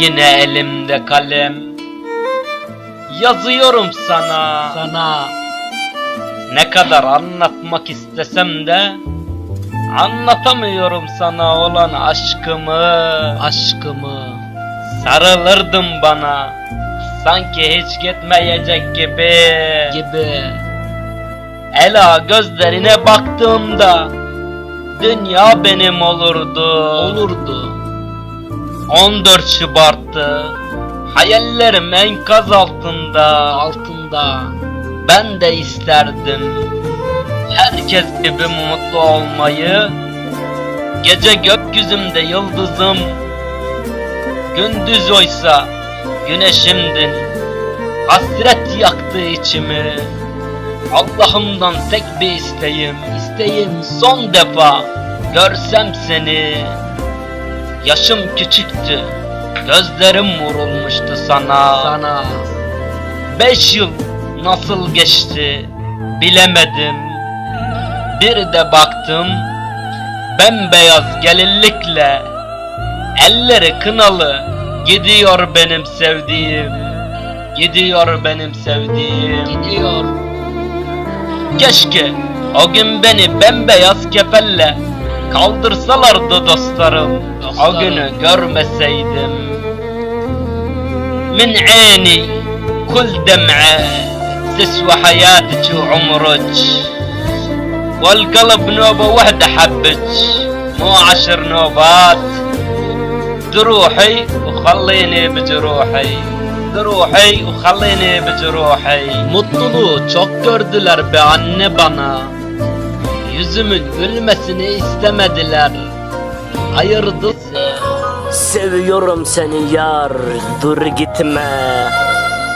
Yine elimde kalem. Yazıyorum sana. Sana. Ne kadar anlatmak istesem de Anlatamıyorum sana olan aşkımı. Aşkımı. Sarılırdın bana. Sanki hiç gitmeyecek gibi. Gibi. Ela gözlerine baktığımda Dünya benim olurdu. Olurdu. 14 Şubat'tı. Hayallerim enkaz altında Altında. Ben de isterdim Herkes gibi mutlu olmayı. Gece gökyüzümde yıldızım. Gündüz oysa güneşimdin Hasret yaktı içimi. Allah'ımdan tek bir isteğim isteğim Son defa görsem seni Yaşım küçüktü Gözlerim vurulmuştu sana. Sana. Beş yıl nasıl geçti bilemedim. Bir de baktım Bembeyaz gelinlikle Elleri kınalı Gidiyor benim sevdiğim Gidiyor benim sevdiğim. Gidiyor. Keşke o gün beni bembeyaz kefelle kaldırsalardı dostlarım. O Dostlarım. günü görmeseydim. Min عيني كل دمعة تسوى حياتك وعمرك والقلب نوبة واحدة حبك مو عشر نوبات دروحي وخليني بجروحي دروحي وخليني بجروحي Mutluluğu çok gördüler be anne bana. Yüzümün gülmesini istemediler. Ayırdı. Seviyorum seni yar dur gitme.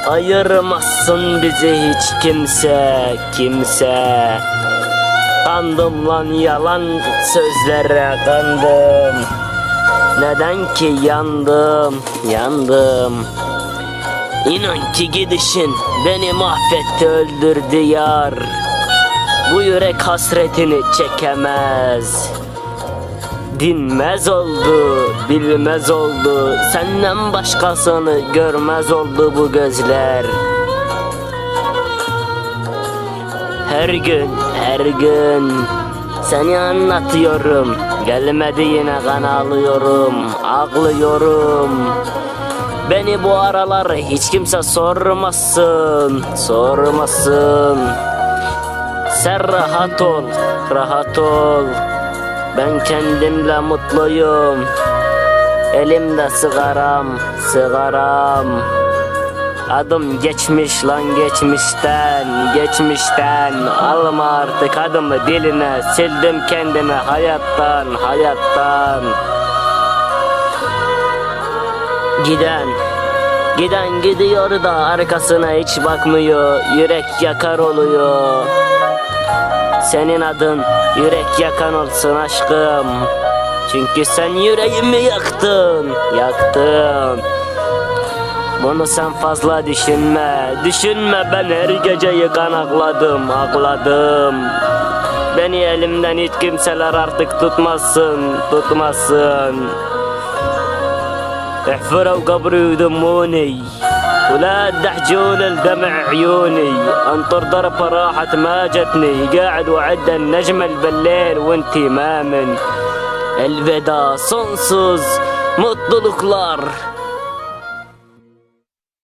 Ayırmazsın bizi hiç kimse kimse. Kandım lan yalan sözlere kandım. Neden ki yandım yandım? İnan ki gidişin beni mahvetti öldürdü yar Bu yürek hasretini çekemez. Dinmez oldu, bilmez oldu. Senden başkasını görmez oldu bu gözler. Her gün, her gün Seni anlatıyorum. Gelmedi yine kan ağlıyorum Ağlıyorum. Beni bu aralar hiç kimse sormasın Sormasın Sen rahat ol, rahat ol. Ben kendimle mutluyum. Elimde sigaram, sigaram. Adım geçmiş lan geçmişten, geçmişten. Alma artık adımı diline Sildim kendimi hayattan, hayattan. Giden Giden gidiyor da arkasına hiç bakmıyor. Yürek yakar oluyor senin adın yürek yakan olsun aşkım Çünkü sen yüreğimi yaktın Yaktın Bunu sen fazla düşünme Düşünme ben her gece yıkan ağladım Ağladım Beni elimden hiç kimseler artık tutmasın Tutmasın احفروا قبري وذموني ولا تدحجون الدمع عيوني. انطر ضرب راحت ما جتني. قاعد وعد النجمة بالليل وانتي ما من. الveda sonsuz mutluluklar